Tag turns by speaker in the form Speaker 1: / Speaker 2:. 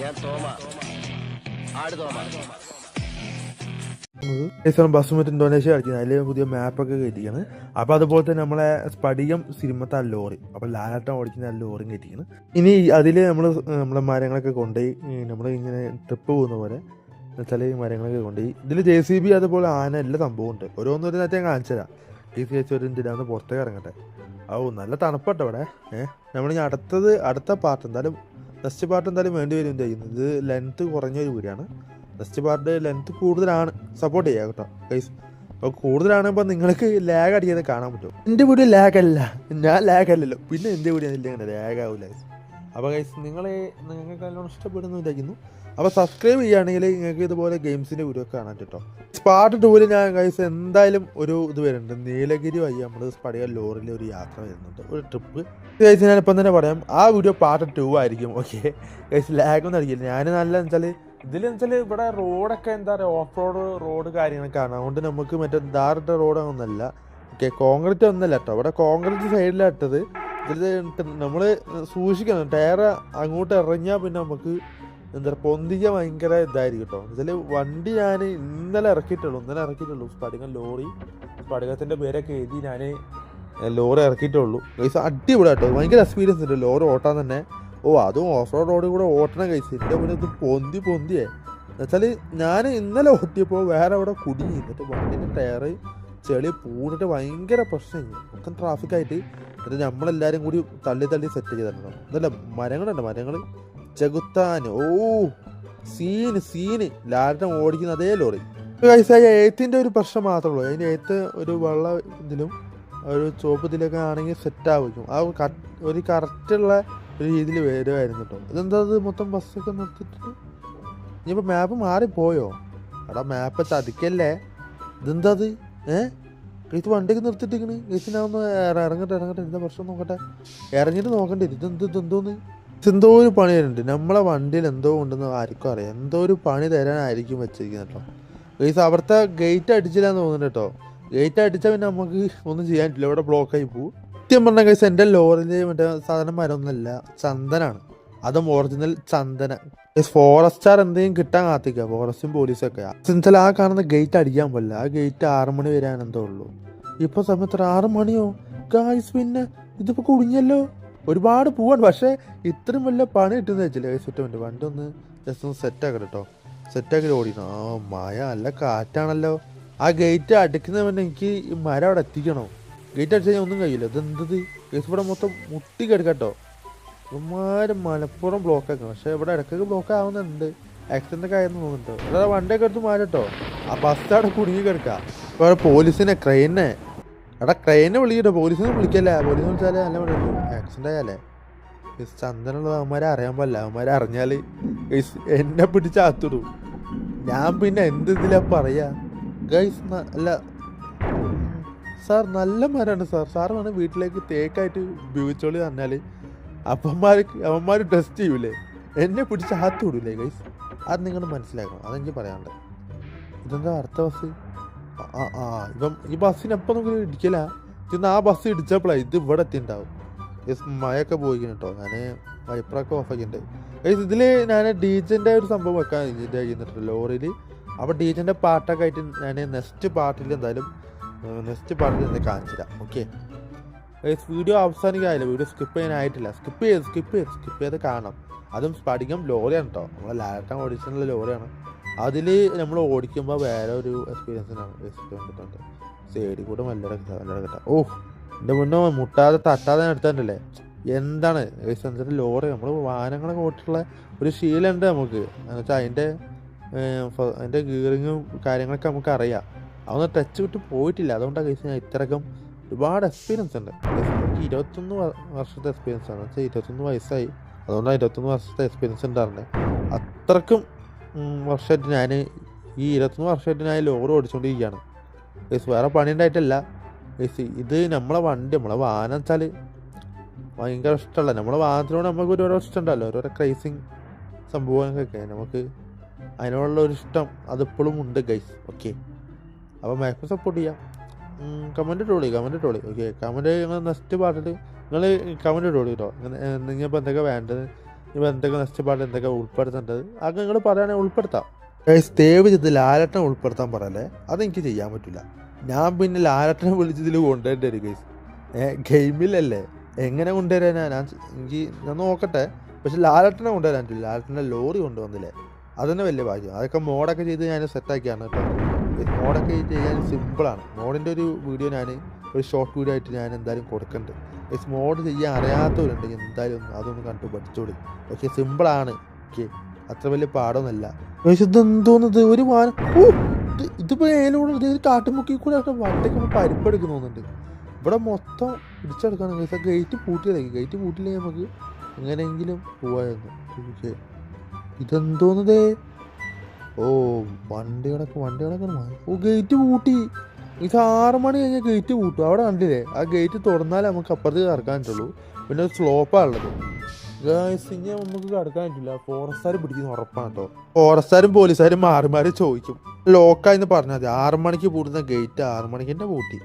Speaker 1: ഞാൻ തോമ
Speaker 2: ഇന്തോനേഷ്യ കളിക്കുന്നത്? അതിൽ പുതിയ മാപ്പൊക്കെ കയറ്റിക്കുന്നത് അപ്പോൾ അതുപോലെ തന്നെ നമ്മളെ സ്പടികം സിനിമത്തെ ആ ലോറി. അപ്പോൾ ലാലാട്ടം ഓടിക്കുന്ന ആ ലോറിയും കയറ്റിക്കുന്നത് ഇനി അതിൽ നമ്മൾ നമ്മളെ മരങ്ങളൊക്കെ കൊണ്ടുപോയി നമ്മൾ ഇങ്ങനെ ട്രിപ്പ് പോകുന്ന പോലെ ചില ഈ മരങ്ങളൊക്കെ കൊണ്ടുപോയി. ഇതിൽ ജെ സി ബി അതുപോലെ ആന എല്ലാ സംഭവം ഉണ്ട്. ഓരോന്നൊരു നേരത്തെ ഞാൻ കാണിച്ചു തരാം. ഈ എച്ച് ഒരു ഇന്ത്യയിലാണ് പുറത്തേക്ക് ഇറങ്ങട്ടെ. ഓ നല്ല തണുപ്പട്ടോ ഇവിടെ. ഏഹ് നമ്മളിനി അടുത്തത് അടുത്ത പാർട്ട് എന്തായാലും നെക്സ്റ്റ് പാർട്ട് എന്തായാലും വേണ്ടി വരും ചെയ്യുന്നത് ഇത് ലെങ്ത്ത് കുറഞ്ഞ ഒരു വീടാണ്. നെക്സ്റ്റ് പാർട്ട് ലെങ്ത്ത് കൂടുതലാണ്. സപ്പോർട്ട് ചെയ്യാം കേട്ടോ ഗൈസ് അപ്പോൾ കൂടുതലാണെങ്കിൽ നിങ്ങൾക്ക് ലാഗ് അടിക്കാതെ കാണാൻ പറ്റും. എന്റെ വീഡിയോ ലാഗല്ല ഞാൻ ലാഗല്ലല്ലോ പിന്നെ എന്റെ വീഡിയോ അങ്ങനെ ലാഗ് ആവില്ല ഗൈസ് അപ്പോൾ ഗൈസ് നിങ്ങളെ നിങ്ങൾക്ക് നല്ലോണം ഇഷ്ടപ്പെടുന്നു വിചാരിക്കുന്നു. അപ്പോൾ സബ്സ്ക്രൈബ് ചെയ്യുകയാണെങ്കിൽ നിങ്ങൾക്ക് ഇതുപോലെ ഗെയിംസിന്റെ വീഡിയോ കാണാൻ കേട്ടോ പാർട്ട് ടൂവിൽ ഞാൻ ഗൈസ് എന്തായാലും ഒരു ഇത് വരുന്നുണ്ട്. നീലഗിരി വഴി നമ്മൾ പടിയ ലോറിയിൽ ഒരു യാത്ര വരുന്നുണ്ട്. ഒരു ട്രിപ്പ് ഗൈസ് ഞാൻ ഇപ്പം തന്നെ പറയാം. ആ വീഡിയോ പാർട്ട് ടു ആയിരിക്കും. ഓക്കെ ഗൈസ് ലാഗ് ഒന്നും അടിക്കില്ല. ഞാൻ നല്ല വെച്ചാൽ ഇതിൽ വെച്ചാൽ ഇവിടെ റോഡൊക്കെ എന്താ പറയുക ഓഫ് റോഡ് റോഡ് കാര്യങ്ങളൊക്കെ ആണ് അതുകൊണ്ട് നമുക്ക് മറ്റേ ധാറിട്ട റോഡൊന്നുമല്ല ഓക്കെ കോൺക്രീറ്റ് ഒന്നല്ല കേട്ടോ ഇവിടെ കോൺക്രീറ്റ് ഇതിൽ നമ്മൾ സൂക്ഷിക്കണം. ടയർ അങ്ങോട്ട് ഇറങ്ങിയാൽ പിന്നെ നമുക്ക് എന്താ പൊന്തിക്കാൻ ഭയങ്കര ഇതായിരിക്കും കേട്ടോ എന്നുവെച്ചാൽ വണ്ടി ഞാൻ ഇന്നലെ ഇറക്കിയിട്ടുള്ളൂ. ഇന്നലെ ഇറക്കിയിട്ടുള്ളൂ. സ്പടികം ലോറി. സ്പടികത്തിന്റെ പേരൊക്കെ എഴുതി ഞാൻ ലോറി ഇറക്കിയിട്ടുള്ളൂ. ഗൈസ് അടിപൊളി കേട്ടോ ഭയങ്കര എക്സ്പീരിയൻസ് ഉണ്ട് ലോറി ഓട്ടാൻ തന്നെ. ഓ അതും ഓഫ് റോഡ് റോഡിൽ കൂടെ ഓട്ടണം കൈസ് എന്റെ മുന്നേ ഇത് പൊന്തി പൊന്തിയേ. എന്നുവെച്ചാൽ ഞാൻ ഇന്നലെ ഓട്ടിയപ്പോൾ വേറെ അവിടെ കുടുങ്ങി. എന്നിട്ട് വണ്ടിന്റെ ടയറ് ചെളി പൂണിട്ട് ഭയങ്കര പ്രശ്നമായി മൊത്തം ട്രാഫിക്കായിട്ട് എന്നിട്ട് നമ്മളെല്ലാവരും കൂടി തള്ളി തള്ളി സെറ്റ് ചെയ്തിട്ടുണ്ടാവും എന്നല്ല മരങ്ങളുണ്ട് മരങ്ങൾ ചെകുത്താൻ. ഓ സീന് സീന് ലാറ്റം ഓടിക്കുന്ന അതേ ലോറി. എഴുത്തിന്റെ ഒരു പ്രശ്നം മാത്രമേ ഉള്ളൂ. അതിന്റെ എഴുത്ത് ഒരു വെള്ള ഇതിലും ഒരു ചുവപ്പ് ഇതിലൊക്കെ ആണെങ്കിൽ സെറ്റ് ആവും ആ ഒരു കറക്റ്റുള്ള ഒരു രീതിയിൽ വരുമായിരുന്നു കേട്ടോ. ഇതെന്താ അത് മൊത്തം ബസ്സൊക്കെ നിർത്തിയിട്ട്? ഇനിയിപ്പോൾ മാപ്പ് മാറിപ്പോയോ? എടാ മാപ്പ് ചതിക്കല്ലേ ഇതെന്താ അത് ഏ? ഇത് വണ്ടിക്ക് നിർത്തിയിട്ടിരിക്കണ്. ഇതിനാവുന്ന ഇറങ്ങട്ടെ ഇറങ്ങട്ടെ എന്താ പ്രശ്നം നോക്കട്ടെ. ഇറങ്ങിയിട്ട് നോക്കണ്ടേ? ഇതെന്ത് ഇതെന്തോന്ന് എന്തോ ഒരു പണി തരുന്നുണ്ട്. നമ്മളെ വണ്ടിയിൽ എന്തോ ഉണ്ടെന്ന് ആർക്കും അറിയാം. എന്തോ ഒരു പണി തരാനായിരിക്കും വെച്ചിരിക്കുന്നത് കേട്ടോ. ഗൈസ് അവിടുത്തെ ഗേറ്റ് അടിച്ചില്ല എന്ന് തോന്നുന്നു കേട്ടോ. ഗേറ്റ് അടിച്ചാൽ പിന്നെ നമുക്ക് ഒന്നും ചെയ്യാൻ പറ്റില്ല. ഇവിടെ ബ്ലോക്ക് ആയി പോകും സത്യം പറഞ്ഞ ഗൈസ് എന്റെ ലോറിന്റെ മറ്റേ സാധനം മരമൊന്നുമല്ല ചന്ദനാണ്. അതും ഒറിജിനൽ ചന്ദന. ഫോറസ്റ്റാർ എന്തെങ്കിലും കിട്ടാൻ കാത്തിക്കുക ഫോറസ്റ്റും പോലീസും ഒക്കെ. എന്നുവെച്ചാൽ ആ കാണുന്ന ഗേറ്റ് അടിക്കാൻ പോലെ ആ ഗേറ്റ് ആറു മണി വരാൻ എന്തോ ഉള്ളൂ. ഇപ്പൊ സമയത്ത് ആറ് മണിയോ? ഗായ്സ് പിന്നെ ഇതിപ്പോ കുടുങ്ങിയല്ലോ? ഒരുപാട് പോവാണ്. പക്ഷേ ഇത്രയും വലിയ പണി കിട്ടുന്ന വെച്ചില്ല? ഗൈസ് ഒറ്റ വണ്ടി ഒന്ന് ജസ്റ്റ് ഒന്ന് സെറ്റ് ആക്കട്ടെ കേട്ടോ സെറ്റ് ആക്കി ഓടിക്കണം. ആ മഴ നല്ല കാറ്റാണല്ലോ. ആ ഗേറ്റ് അടിക്കുന്ന പിന്നെ എനിക്ക് ഈ മരം അവിടെ എത്തിക്കണോ? ഗേറ്റ് അടിച്ചാൽ ഒന്നും കഴിയില്ല. ഇതെന്തത് ഗേസ് ഇവിടെ മൊത്തം മുട്ടി കിടക്കട്ടോ ഇവന്മാര് മലപ്പുറം ബ്ലോക്ക് ആക്കണം പക്ഷെ ഇവിടെ ഇടയ്ക്കൊക്കെ ബ്ലോക്ക് ആവുന്നുണ്ട്. ആക്സിഡന്റ് ഒക്കെ ആയെന്ന് തോന്നുന്നുണ്ട്. ഇവിടെ വണ്ടിയൊക്കെ എടുത്ത് മാറ്റട്ടോ. ആ ബസ് അവിടെ കുടുങ്ങി കിടക്കാം. ഇവിടെ പോലീസിനെ ക്രെയിനെ എടാ ക്രെയിനെ വിളിക്കട്ടോ. പോലീസിനെ വിളിക്കല്ലേ? പോലീസ് വിളിച്ചാലേ നല്ല പണി ആക്സിഡന്റ് ആയാലേ. ഈ ചന്ദനുള്ളത് അവന്മാരെ അറിയാൻ പാടില്ല. അവന്മാരെ അറിഞ്ഞാൽ എന്നെ പിടിച്ച് അത്തിടും ഞാൻ പിന്നെ എന്ത് ഇതിലാ പറയാ? ഗൈസ് അല്ല. സാർ നല്ല മരമാണ് സാർ. സാർ വേണേൽ വീട്ടിലേക്ക് തേക്കായിട്ട് ഉപയോഗിച്ചോളി പറഞ്ഞാൽ അപ്പന്മാർക്ക് അവന്മാർ ടെസ്റ്റ് ചെയ്യൂലേ? എന്നെ പിടിച്ച് അകത്ത് വിടൂലേ ഗൈസ് അത് നിങ്ങൾ മനസ്സിലാക്കണം. അതെനിക്ക് പറയാനുണ്ട് ഇതെന്താ അടുത്ത ബസ് ആ, ആ ഇപ്പം ഈ ബസ്സിനെപ്പം നമുക്ക് ഇടിക്കല? ഇന്ന് ആ ബസ് ഇടിച്ചപ്പോഴാണ് ഇത് ഇവിടെ എത്തിണ്ടാവും. ഗൈസ് മഴയൊക്കെ പോയിക്കണം കേട്ടോ ഞാൻ വൈപ്പറൊക്കെ ഓഫ് ആക്കിയിട്ടുണ്ട് ഗൈസ് ഇതിൽ ഞാൻ ഡീജന്റെ ഒരു സംഭവം വെക്കാൻ ചെയ്യുന്നുണ്ട് ലോറിയിൽ അപ്പോൾ ഡീജന്റെ പാട്ടൊക്കെ ആയിട്ട് ഞാൻ നെക്സ്റ്റ് പാർട്ടിൽ എന്തായാലും നെക്സ്റ്റ് പാർട്ടിൽ എന്താ കാണിച്ചില്ല ഓക്കെ വീഡിയോ അവസാനിക്കായില്ല വീഡിയോ സ്കിപ്പ് ചെയ്യാനായിട്ടില്ല. സ്കിപ്പ് ചെയ്ത് സ്കിപ്പ് ചെയ്ത് സ്കിപ്പ് ചെയ്ത് കാണാം. അതും സ്പടികം ലോറിയാണ് കേട്ടോ നമ്മളെ ലാറ്റം ഓടിച്ചിട്ടുള്ള ലോറിയാണ്. അതിൽ നമ്മൾ ഓടിക്കുമ്പോൾ വേറെ ഒരു എക്സ്പീരിയൻസിനാണ് കണ്ടിട്ടുണ്ട് സൈഡിൽ കൂടെ നല്ല നല്ല കിട്ടാം ഓ എന്റെ മുന്നേ മുട്ടാതെ തട്ടാതെ എടുത്തിട്ടുണ്ടല്ലേ? എന്താണ്? എന്നിട്ട് ലോറി നമ്മൾ വാഹനങ്ങളൊക്കെ ഓട്ടിട്ടുള്ള ഒരു ശീലമുണ്ട് നമുക്ക്. എന്നുവെച്ചാൽ അതിന്റെ അതിന്റെ ഗീറിങ്ങും കാര്യങ്ങളൊക്കെ നമുക്ക് അറിയാം അതൊന്നും ടച്ച് വിട്ട് പോയിട്ടില്ല. അതുകൊണ്ടാണ് കഴിച്ച് ഞാൻ ഇത്രക്കും ഒരുപാട് എക്സ്പീരിയൻസ് ഉണ്ട്. എനിക്ക് ഇരുപത്തൊന്ന് വർഷത്തെ എക്സ്പീരിയൻസ് ആണ്. വെച്ചാൽ ഇരുപത്തൊന്ന് വയസ്സായി. അതുകൊണ്ടാണ് ഇരുപത്തൊന്ന് വർഷത്തെ എക്സ്പീരിയൻസ് ഉണ്ടായിരുന്നത് അത്രക്കും വർഷമായിട്ട് ഞാൻ ഈ ഇരുപത്തൊന്ന് വർഷമായിട്ട് ഞാൻ ലോറി ഓടിച്ചുകൊണ്ടിരിക്കുകയാണ് ഏസ് വേറെ പണി ഉണ്ടായിട്ടല്ല. ഏസ് ഇത് നമ്മളെ വണ്ടി നമ്മളെ വാഹനം വെച്ചാൽ ഭയങ്കര ഇഷ്ടമല്ല. നമ്മളെ വാഹനത്തിനോട് നമുക്ക് ഓരോരോ ഇഷ്ടം ഉണ്ടല്ലോ. ഓരോരോ ക്രൈസിങ് സംഭവങ്ങളൊക്കെ. നമുക്ക് അതിനോടുള്ള ഒരു ഇഷ്ടം അതിപ്പോഴും ഉണ്ട് ഗൈസ് ഓക്കെ അപ്പോൾ മാക്സിമം സപ്പോർട്ട് ചെയ്യാം. കമന്റ് ഇട്ടോളി കമന്റ് ഇട്ടോളി. ഓക്കെ കമന്റ് നിങ്ങൾ നെക്സ്റ്റ് പാട്ടിൽ നിങ്ങൾ കമന്റ് ഇട്ടോളി കേട്ടോ നിങ്ങൾ ഇപ്പോൾ എന്തൊക്കെ വേണ്ടത്? ഇപ്പോൾ എന്തൊക്കെ നെക്സ്റ്റ് പാട്ട് എന്തൊക്കെ ഉൾപ്പെടുത്തേണ്ടത്? അത് നിങ്ങൾ പറയുകയാണെങ്കിൽ ഉൾപ്പെടുത്താം. സ്റ്റേവ് ചെയ്ത് ലാലട്ടനെ ഉൾപ്പെടുത്താൻ പറയല്ലേ? അതെനിക്ക് ചെയ്യാൻ പറ്റില്ല ഞാൻ പിന്നെ ലാലട്ടനെ വിളിച്ചതിൽ കൊണ്ടുവരേണ്ടി വരും ഗൈസ് ഗെയിമിലല്ലേ? എങ്ങനെ കൊണ്ടുവരാനാ? ഞാൻ എനിക്ക് ഞാൻ നോക്കട്ടെ. പക്ഷെ ലാലട്ടനെ കൊണ്ടുവരാൻ പറ്റില്ല ലാലട്ടന്റെ ലോറി കൊണ്ടുവന്നില്ലേ? അതന്നെ വലിയ ഭാഗ്യം. അതൊക്കെ മോഡൊക്കെ ചെയ്ത് ഞാൻ സെറ്റാക്കിയാണ് കേട്ടോ മോഡൊക്കെ ചെയ്യാൻ സിമ്പിളാണ്. മോഡിന്റെ ഒരു വീഡിയോ ഞാൻ ഒരു ഷോർട്ട് വീഡിയോ ആയിട്ട് ഞാൻ എന്തായാലും കൊടുക്കുന്നുണ്ട് ഗൈസ് മോഡ് ചെയ്യാൻ അറിയാത്തവരുണ്ടെങ്കിൽ എന്തായാലും അതൊന്ന് കണ്ടു പഠിച്ചോളി. ഓക്കെ സിമ്പിളാണ്. ഓക്കെ അത്ര വലിയ പാടൊന്നുമല്ല. പക്ഷെ ഇതെന്തോന്നത് ഒരു വാനം ഓ ഇത് ഇതിപ്പോൾ ഏനോട് ഇത് കാട്ടുമുക്കി കൂടെ വട്ടയ്ക്ക് പരിപ്പെടുക്കുന്നു തോന്നുന്നുണ്ട്. ഇവിടെ മൊത്തം പിടിച്ചെടുക്കണം ഗൈസ് ഗേറ്റ് പൂട്ടിയതായി. ഗേറ്റ് പൂട്ടിയില്ലെങ്കിൽ നമുക്ക്? എങ്ങനെയെങ്കിലും പോവായിരുന്നു. ഓക്കെ ഇതെന്തോന്നതേ ഓ വണ്ടികളൊക്കെ വണ്ടികളൊക്കെ മാറി. ഓ ഗേറ്റ് പൂട്ടി. എനിക്ക് ആറ് മണി കഴിഞ്ഞാൽ ഗേറ്റ് പൂട്ടും. അവിടെ കണ്ടില്ലേ? ആ ഗേറ്റ് തുറന്നാലേ നമുക്ക് അപ്പുറത്ത് കറക്കാൻ പറ്റുള്ളൂ. പിന്നെ സ്ലോപ്പാണുള്ളത് ഗേഴ്സിനെ നമുക്ക് കടക്കാൻ പറ്റില്ല. ഫോറസ്റ്റുകാർ പിടിക്കുന്ന ഉറപ്പാണ് കേട്ടോ. ഫോറസ്റ്റുകാരും പോലീസുകാരും മാറി മാറി ചോദിക്കും. ലോക്കായെന്ന് പറഞ്ഞാൽ മതി. ആറ് മണിക്ക് പൂട്ടുന്ന ഗേറ്റ് ആറ് മണിക്ക് തന്നെ പൂട്ടി.